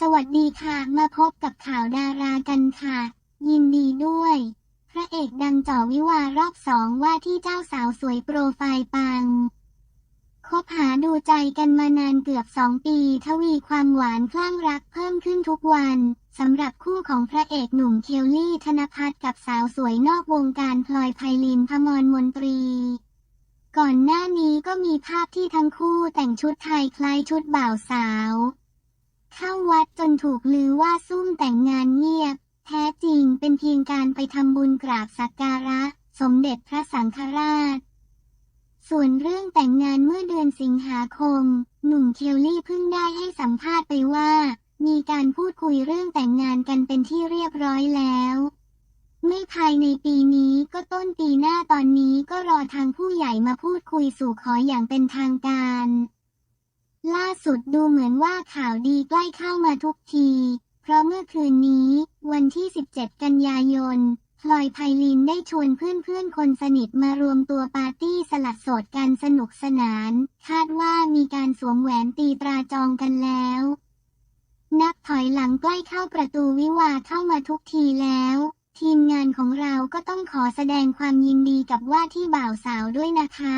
สวัสดีค่ะ มาพบกับข่าวดารากันค่ะ ยินดีด้วย พระเอกดังจ่อวิวารอบสองว่าที่เจ้าสาวสวยโปรไฟล์ปัง คบหาดูใจกันมานานเกือบสองปี ทวีความหวานคลั่งรักเพิ่มขึ้นทุกวันสำหรับคู่ของพระเอกหนุ่มเคลลี่ธนพัฒน์กับสาวสวยนอกวงการพลอยไพลินพมรมนตรีก่อนหน้านี้ก็มีภาพที่ทั้งคู่แต่งชุดไทยคล้ายชุดบ่าวสาว เข้าวัดจนถูกลือว่าซุ่มแต่งงานเงียบ แท้จริงเป็นเพียงการไปทำบุญกราบสักการะ สมเด็จพระสังฆราช ส่วนเรื่องแต่งงานเมื่อเดือนสิงหาคม หนุ่มเคลลี่เพิ่งได้ให้สัมภาษณ์ไปว่า มีการพูดคุยเรื่องแต่งงานกันเป็นที่เรียบร้อยแล้วไม่ภายในปีนี้ก็ต้นปีหน้าตอนนี้ก็รอทางผู้ใหญ่มาพูดคุยสู่ขออย่างเป็นทางการ สุดดูเหมือนว่าข่าวดีใกล้เข้ามาทุกที เพราะเมื่อคืนนี้ วันที่ 17 กันยายนพลอยไพลินได้ชวนเพื่อนๆ คนสนิทมารวมตัวปาร์ตี้สลัดโสดกันสนุกสนาน คาดว่ามีการสวมแหวนตีตราจองกันแล้ว นับถอยหลังใกล้เข้าประตูวิวาเข้ามาทุกทีแล้ว ทีมงานของเราก็ต้องขอแสดงความยินดีกับว่าที่บ่าวสาวด้วยนะคะ